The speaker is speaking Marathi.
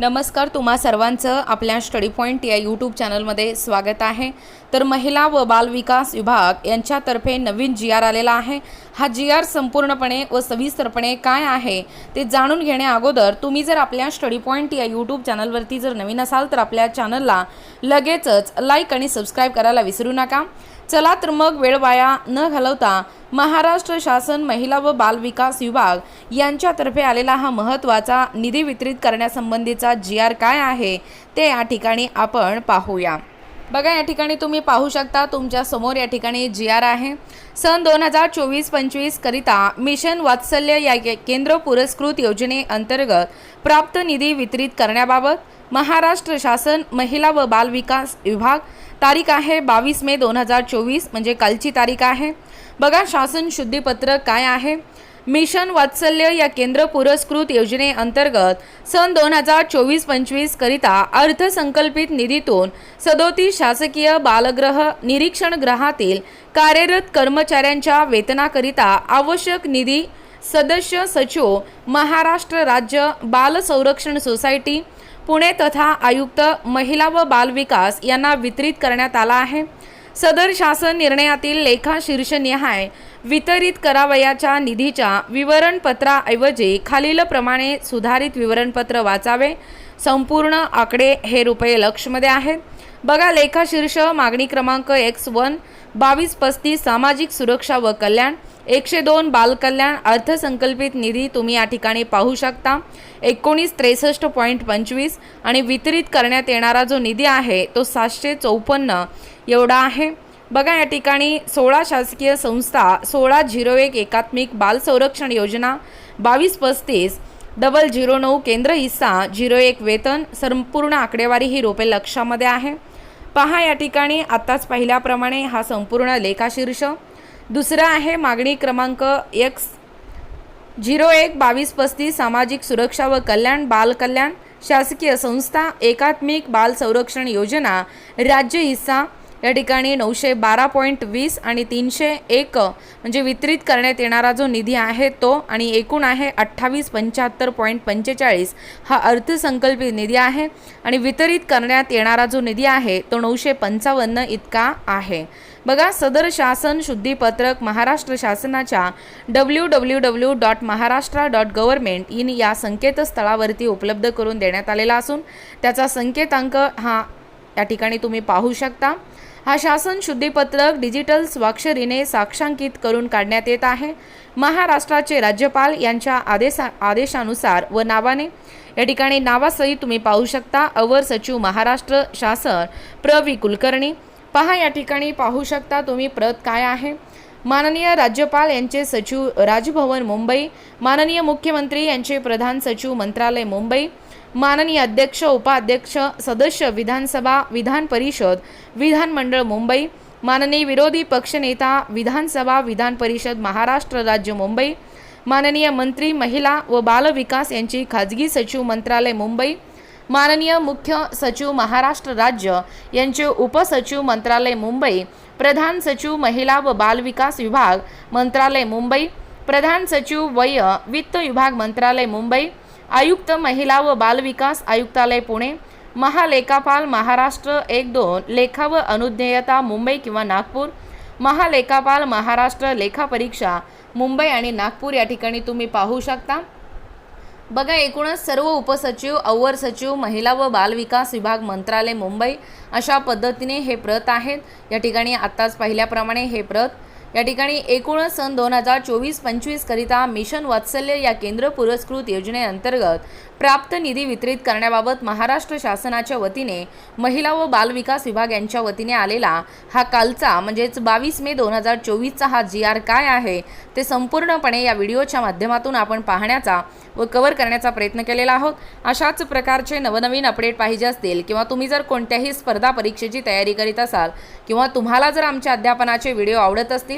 नमस्कार तुम्हा सर्वांचं आपल्या स्टडी पॉईंट या यूट्यूब चॅनलमध्ये स्वागत आहे. तर महिला व बालविकास विभाग यांच्यातर्फे नवीन जी आर आलेला आहे. हा जी आर संपूर्णपणे व सविस्तरपणे काय आहे ते जाणून घेण्या अगोदर तुम्ही जर आपल्या स्टडी पॉईंट या यूट्यूब चॅनलवरती जर नवीन असाल तर आपल्या चॅनलला लगेचच लाईक आणि सबस्क्राईब करायला विसरू नका. चला तर मग वेळ वाया न घालवता महाराष्ट्र शासन महिला व बाल विकास विभाग यांच्यातर्फे आलेला हा महत्त्वाचा निधी वितरित करण्यासंबंधीचा जी आर काय आहे ते या ठिकाणी आपण पाहूया. बघा या ठिकाणी तुम्ही पाहू शकता तुमच्यासमोर या ठिकाणी जी आर आहे. सन दोन हजार चोवीस पंचवीस करिता मिशन वात्सल्य या के- केंद्र पुरस्कृत योजनेअंतर्गत प्राप्त निधी वितरित करण्याबाबत महाराष्ट्र शासन महिला व बाल विकास विभाग तारीख आहे बावीस मे दोन हजार चोवीस म्हणजे कालची तारीख आहे. बघा शासन शुद्धीपत्रक काय आहे? मिशन वात्सल्य या केंद्र पुरस्कृत योजनेअंतर्गत सन दोन हजार चोवीस पंचवीस करिता अर्थसंकल्पित निधीतून सदोतीस शासकीय बालगृह निरीक्षण ग्रहातील कार्यरत कर्मचाऱ्यांच्या वेतनाकरिता आवश्यक निधी सदस्य सचिव महाराष्ट्र राज्य बाल संरक्षण सोसायटी पुणे तथा आयुक्त महिला व बाल विकास यांना वितरित करण्यात आला आहे. सदर शासन निर्णयातील लेखा शीर्षनिहाय वितरित करावयाच्या निधीच्या विवरणपत्राऐवजी खालीलप्रमाणे सुधारित विवरणपत्र वाचावे. संपूर्ण आकडे हे रुपये लक्षमध्ये आहेत. बघा लेखा शीर्ष मागणी क्रमांक एक्स वन बावीस पस्तीस सामाजिक सुरक्षा व कल्याण. एकशे दोन बालकल्याण अर्थसंकल्पित निधी तुम्ही या ठिकाणी पाहू शकता. एकोणीस त्रेसष्ट पॉईंट पंचवीस आणि वितरित करण्यात येणारा जो निधी आहे तो सातशे चौपन्न एवढा आहे. बघा या ठिकाणी सोळा शासकीय संस्था सोळा झिरो एक एकात्मिक बाल संरक्षण योजना बावीस पस्तीस डबल झिरो नऊ केंद्र हिस्सा झिरो एक वेतन संपूर्ण आकडेवारी ही रोपे लक्षामध्ये आहे. पहा या ठिकाणी आत्ताच पाहिल्याप्रमाणे हा संपूर्ण लेखाशीर्ष. दुसरं आहे मागणी क्रमांक एक्स झिरो एक बावीस पस्तीस सामाजिक सुरक्षा व कल्याण बालकल्याण शासकीय संस्था एकात्मिक बाल संरक्षण योजना राज्य हिस्सा या ठिकाणी नऊशे बारा पॉईंट वीस आणि तीनशे एक म्हणजे वितरित करण्यात येणारा जो निधी आहे तो आणि एकूण आहे अठ्ठावीस पंच्याहत्तर पॉईंट पंचेचाळीस हा अर्थसंकल्पित निधी आहे आणि वितरित करण्यात येणारा जो निधी आहे तो नऊशे पंचावन्न इतका आहे. बघा सदर शासन शुद्धीपत्रक महाराष्ट्र शासनाच्या W W W dot Maharashtra dot government in या संकेतस्थळावरती उपलब्ध करून देण्यात आलेला असून त्याचा संकेतांक हा या ठिकाणी तुम्ही पाहू शकता. हा शासन शुद्धीपत्रक डिजिटल स्वाक्षरीने साक्षांकित करून काढण्यात येत आहे. महाराष्ट्राचे राज्यपाल यांच्या आदेशा आदेशानुसार व नावाने. या ठिकाणी नावासहित तुम्ही पाहू शकता. अवर सचिव महाराष्ट्र शासन प्रवी कुलकर्णी. पहा या ठिकाणी पाहू शकता तुम्ही प्रत काय आहे. माननीय राज्यपाल यांचे सचिव राजभवन मुंबई. माननीय मुख्यमंत्री यांचे प्रधान सचिव मंत्रालय मुंबई. माननीय अध्यक्ष उपाध्यक्ष सदस्य विधानसभा विधान परिषद विधानमंडळ मुंबई माननीय विरोधी पक्षनेता विधानसभा विधान परिषद महाराष्ट्र राज्य मुंबई माननीय मंत्री महिला व बालविकास यांची खाजगी सचिव मंत्रालय मुंबई माननीय मुख्य सचिव महाराष्ट्र राज्य यांचे उपसचिव मंत्रालय मुंबई प्रधान सचिव महिला व बालविकास विभाग मंत्रालय मुंबई प्रधान सचिव वय वित्त विभाग मंत्रालय मुंबई आयुक्त महिला व बालविकास आयुक्तालय पुणे महालेखापाल महाराष्ट्र एक दोन लेखा व अनुज्ञेयता मुंबई किंवा नागपूर महालेखापाल महाराष्ट्र लेखा परीक्षा मुंबई आणि नागपूर या ठिकाणी तुम्ही पाहू शकता. बघा एकूणच सर्व उपसचिव अव्वर सचिव महिला व बालविकास विभाग मंत्रालय मुंबई अशा पद्धतीने हे प्रत आहेत. या ठिकाणी आत्ताच पाहिल्याप्रमाणे हे प्रत या ठिकाणी एकूणच सन दोन हजार चोवीस पंचवीसकरिता मिशन वात्सल्य या केंद्र पुरस्कृत योजनेअंतर्गत प्राप्त निधी वितरित करण्याबाबत महाराष्ट्र शासनाच्या वतीने महिला व बालविकास विभाग यांच्या वतीने आलेला हा कालचा म्हणजेच बावीस मे दोन हजार चोवीसचा हा जी आर काय आहे ते संपूर्णपणे या व्हिडिओच्या माध्यमातून आपण पाहण्याचा व कव्हर करण्याचा प्रयत्न केलेला आहोत. अशाच प्रकारचे नवनवीन अपडेट पाहिजे असतील किंवा तुम्ही जर कोणत्याही स्पर्धा परीक्षेची तयारी करीत असाल किंवा तुम्हाला जर आमच्या अध्यापनाचे व्हिडिओ आवडत असतील